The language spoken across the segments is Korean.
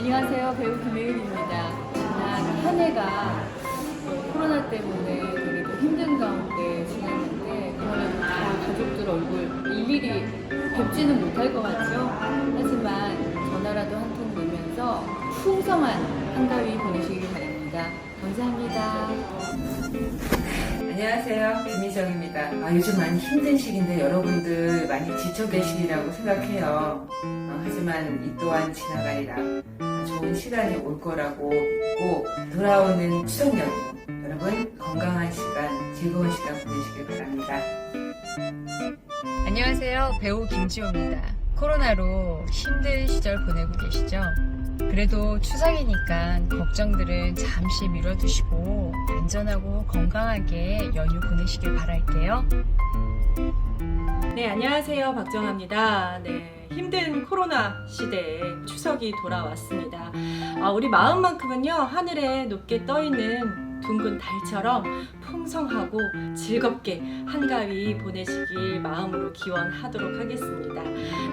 안녕하세요. 배우 김혜율입니다. 지난 한 해가 코로나 때문에 되게 좀 힘든 가운데 지났는데 그러면 다 가족들 얼굴 일일이 뵙지는 못할 것 같죠? 하지만 전화라도 한통 넣으면서 풍성한 한가위 보내시길 안녕하세요. 김희정입니다. 아, 요즘 많이 힘든 시기인데 여러분들 많이 지쳐 계시리라고 생각해요. 어, 하지만 이 또한 지나가리라. 아, 좋은 시간이 올 거라고 믿고 돌아오는 추석 연휴 여러분 건강한 시간, 즐거운 시간 보내시길 바랍니다. 안녕하세요. 배우 김지호입니다. 코로나로 힘든 시절 보내고 계시죠? 그래도 추석이니까 걱정들은 잠시 미뤄두시고 안전하고 건강하게 연휴 보내시길 바랄게요. 네, 안녕하세요. 박정아입니다. 네, 힘든 코로나 시대에 추석이 돌아왔습니다. 아, 우리 마음만큼은요, 하늘에 높게 떠 있는 둥근 달처럼 풍성하고 즐겁게 한가위 보내시길 마음으로 기원하도록 하겠습니다.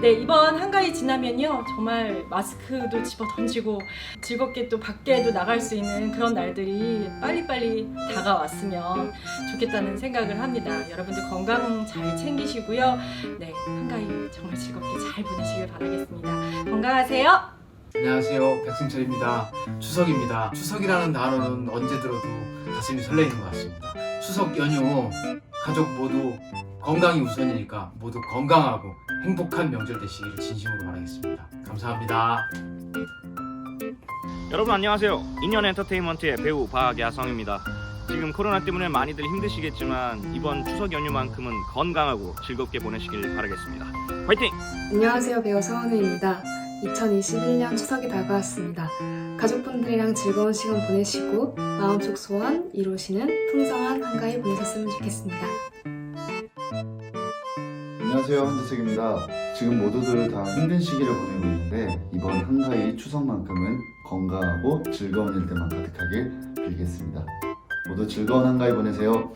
네, 이번 한가위 지나면요, 정말 마스크도 집어 던지고 즐겁게 또 밖에도 나갈 수 있는 그런 날들이 빨리빨리 다가왔으면 좋겠다는 생각을 합니다. 여러분들 건강 잘 챙기시고요. 네, 한가위 정말 즐겁게 잘 보내시길 바라겠습니다. 건강하세요. 안녕하세요. 백승철입니다. 추석입니다. 추석이라는 단어는 언제 들어도 가슴이 설레이는 것 같습니다. 추석 연휴 가족 모두 건강이 우선이니까 모두 건강하고 행복한 명절 되시기를 진심으로 바라겠습니다. 감사합니다. 여러분 안녕하세요. 인연 엔터테인먼트의 배우 박야성입니다. 지금 코로나 때문에 많이들 힘드시겠지만 이번 추석 연휴만큼은 건강하고 즐겁게 보내시길 바라겠습니다. 화이팅! 안녕하세요. 배우 서은우입니다. 2021년 추석이 다가왔습니다. 가족분들이랑 즐거운 시간 보내시고 마음속 소원 이루시는 풍성한 한가위 보내셨으면 좋겠습니다. 안녕하세요 한재석입니다. 지금 모두들 다 힘든 시기를 보내고 있는데 이번 한가위 추석만큼은 건강하고 즐거운 일들만 가득하길 빌겠습니다. 모두 즐거운 한가위 보내세요.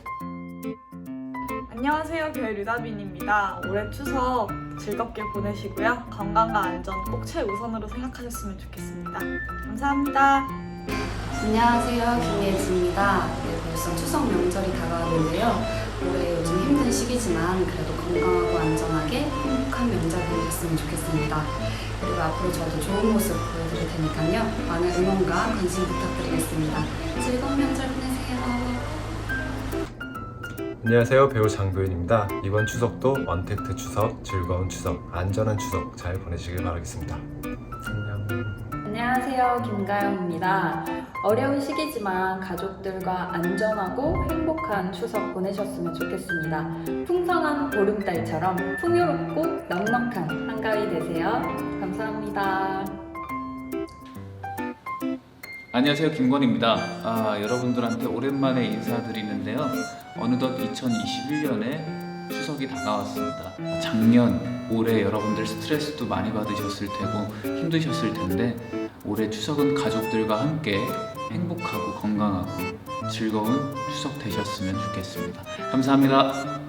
안녕하세요. 교회 류다빈입니다. 올해 추석 즐겁게 보내시고요. 건강과 안전 꼭 최우선으로 생각하셨으면 좋겠습니다. 감사합니다. 안녕하세요. 김예지입니다. 네, 벌써 추석 명절이 다가왔는데요. 올해 요즘 힘든 시기지만 그래도 건강하고 안전하게 행복한 명절 보내셨으면 좋겠습니다. 그리고 앞으로 저도 좋은 모습 보여드릴 테니까요. 많은 응원과 관심 부탁드리겠습니다. 즐거운 명절 보내세요. 안녕하세요 배우 장도윤입니다 이번 추석도 언택트 추석 즐거운 추석 안전한 추석 잘 보내시길 바라겠습니다 안녕 안녕하세요. 김가영입니다. 어려운 시기지만 가족들과 안전하고 행복한 추석 보내셨으면 좋겠습니다. 풍성한 보름달처럼 풍요롭고 넉넉한 한가위 되세요. 감사합니다. 안녕하세요 김건입니다. 아, 여러분들한테 오랜만에 인사드리는데요. 어느덧 2021년에 추석이 다가왔습니다. 작년, 올해 여러분들 스트레스도 많이 받으셨을 테고 힘드셨을 텐데 올해 추석은 가족들과 함께 행복하고 건강하고 즐거운 추석 되셨으면 좋겠습니다. 감사합니다.